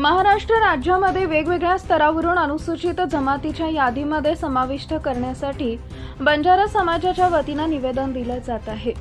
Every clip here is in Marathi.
महाराष्ट्र राज्यामध्ये वेगवेगळ्या स्तरावरून अनुसूचित जमातीच्या यादीमध्ये समाविष्ट करण्यासाठी बंजारा समाजाच्या वतीनं निवेदन दिलं जात आहे.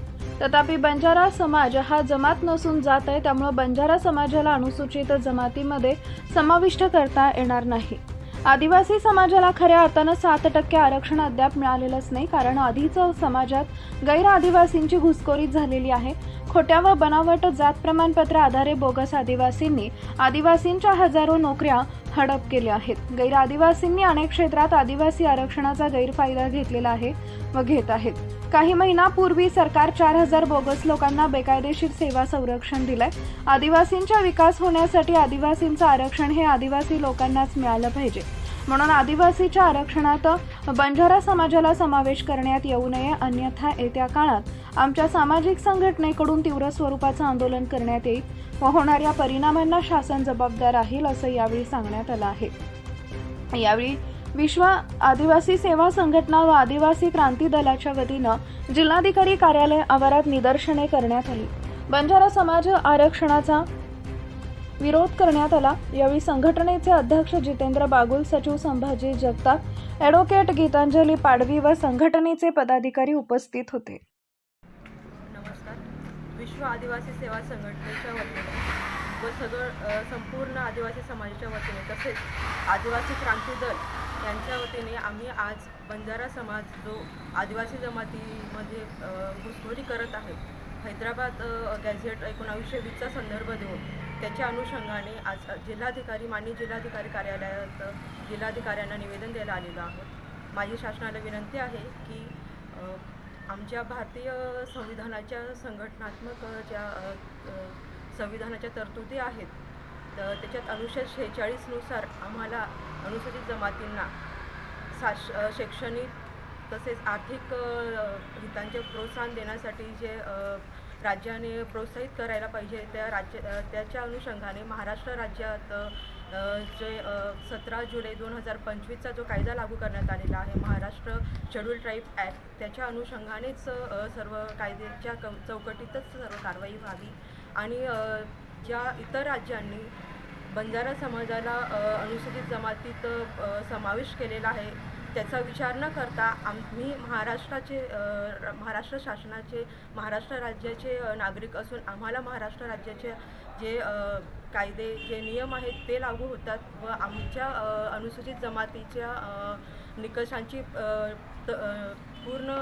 तथापि बंजारा समाज हा जमात नसून जात आहे त्यामुळे बंजारा समाजाला अनुसूचित जमातीमध्ये समाविष्ट करता येणार नाही. आदिवासी समाजाला खऱ्या अर्थानं सात टक्के आरक्षण अद्याप मिळालेलंच नाही कारण आधीच समाजात गैर आदिवासींची घुसखोरी झालेली आहे. खोट्या व बनावट जात प्रमाणपत्र आधारे बोगस आदिवासींनी आदिवासींच्या हजारो नोकऱ्या हडप केले आहेत. गैर आदिवासींनी अनेक क्षेत्रात आदिवासी आरक्षणाचा गैरफायदा घेतलेला आहे व घेत आहेत. काही महिनापूर्वी सरकार चार हजार बोगस लोकांना बेकायदेशीर सेवा संरक्षण दिलंय. आदिवासींचा विकास होण्यासाठी आदिवासींचं आरक्षण हे आदिवासी लोकांनाच मिळालं पाहिजे. म्हणून आदिवासीच्या आरक्षणात बंजारा समाजाला समावेश करण्यात येऊ नये अन्यथा येत्या काळात आमच्या सामाजिक संघटनेकडून तीव्र स्वरूपाचं आंदोलन करण्यात येईल व होणाऱ्या परिणामांना शासन जबाबदार राहील असं यावेळी सांगण्यात आलं आहे. यावेळी विश्व आदिवासी सेवा संघटना व आदिवासी क्रांती दलाच्या वतीनं जिल्हाधिकारी कार्यालय आवारात निदर्शने करण्यात आली. बंजारा समाज आरक्षणाचा विरोध करण्यात आला. यावेळी संघटनेचे अध्यक्ष जितेंद्र बागुल सचिव संभाजी जगताप ॲडव्होकेट गीतांजली पाडवी व संघटनेचे पदाधिकारी उपस्थित होते. नमस्कार. विश्व आदिवासी सेवा संघटनेच्या वतीने व सगळं संपूर्ण आदिवासी समाजाच्या वतीने तसेच आदिवासी क्रांती दल यांच्या वतीने आम्ही आज बंजारा समाज जो आदिवासी जमातीमध्ये घुसखोरी करत आहे हैदराबाद गॅझेट एकोणावीसशे वीसचा संदर्भ देऊन त्याच्या अनुषंगाने आज जिल्हाधिकारी माननीय जिल्हाधिकारी कार्यालयात जिल्हाधिकाऱ्यांना निवेदन द्यायला आलेलो आहोत. माझी शासनाला विनंती आहे की आमच्या भारतीय संविधानाच्या संघटनात्मक ज्या संविधानाच्या तरतुदी आहेत तर त्याच्यात अनुच्छेद शेहेचाळीसनुसार आम्हाला अनुसूचित जमातींना साश शैक्षणिक तसेच आर्थिक हितांचे प्रोत्साहन देण्यासाठी जे राज्याने प्रोत्साहित करायला पाहिजे त्या राज्य त्याच्या अनुषंगाने महाराष्ट्र राज्यात जे सतरा जुलै दोन हजार पंचवीसचा जो कायदा लागू करण्यात आलेला आहे महाराष्ट्र शेड्यूल ट्राईब ॲक्ट त्याच्या अनुषंगानेच सर्व कायद्याच्या क चौकटीतच सर्व कारवाई व्हावी. आणि ज्या इतर राज्यांनी बंजारा समाजाला अनुसूचित जमातीत समावेश केलेला आहे त्याचा विचार न करता आम्ही महाराष्ट्राचे महाराष्ट्र शासनाचे महाराष्ट्र राज्याचे नागरिक असून आम्हाला महाराष्ट्र राज्याचे जे कायदे जे नियम आहेत ते लागू होतात व आमच्या अनुसूचित जमातीच्या निकषांची त- पूर्ण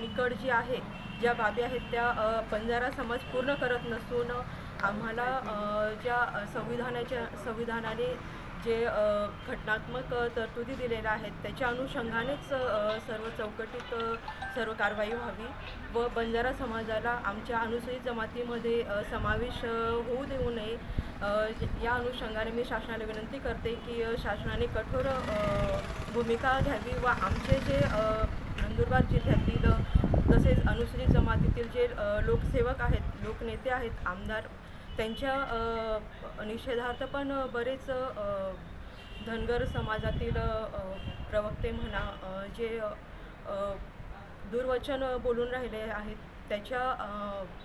निकड जी आहे ज्या बाबी आहेत त्या बंजारा समाज पूर्ण करत नसून आम्हाला ज्या संविधानाच्या संविधानाने जे घटनात्मक तरतुदी दिलेल्या आहेत त्याच्या अनुषंगानेच सर्व चौकटीत सर्व कारवाई व्हावी व बंजारा समाजाला आमच्या अनुसूचित जमातीमध्ये समावेश होऊ देऊ नये. या अनुषंगाने मी शासनाला विनंती करते की शासनाने कठोर भूमिका घ्यावी व आमचे जे नंदुरबार जिल्ह्यातील तसेच अनुसूचित जमातीतील जे लोकसेवक आहेत लोकनेते आहेत आमदार त्यांच्या निषेधार्थ पण बरेच धनगर समाजातील प्रवक्ते म्हणा जे दुर्वचन बोलून राहिले आहेत त्याच्या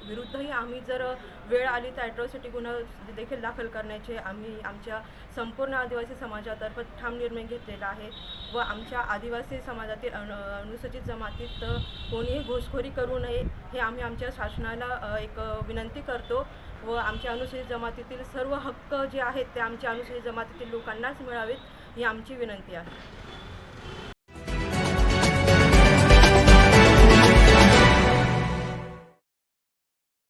विरुद्धही आम्ही जर वेळ आली तर ॲट्रॉसिटी गुन्हा देखील दाखल करण्याचे आम्ही आमच्या संपूर्ण आदिवासी समाजातर्फे ठाम निर्णय घेतलेला आहे व आमच्या आदिवासी समाजातील अनु अनुसूचित जमातीत कोणीही घुसखोरी करू नये हे आम्ही आमच्या शासनाला एक विनंती करतो. व आमच्या अनुसूचित जमातीतील सर्व हक्क जे आहेत ते आमच्या अनुसूचित जमातीतील लोकांनाच मिळावेत ही आमची विनंती आहे.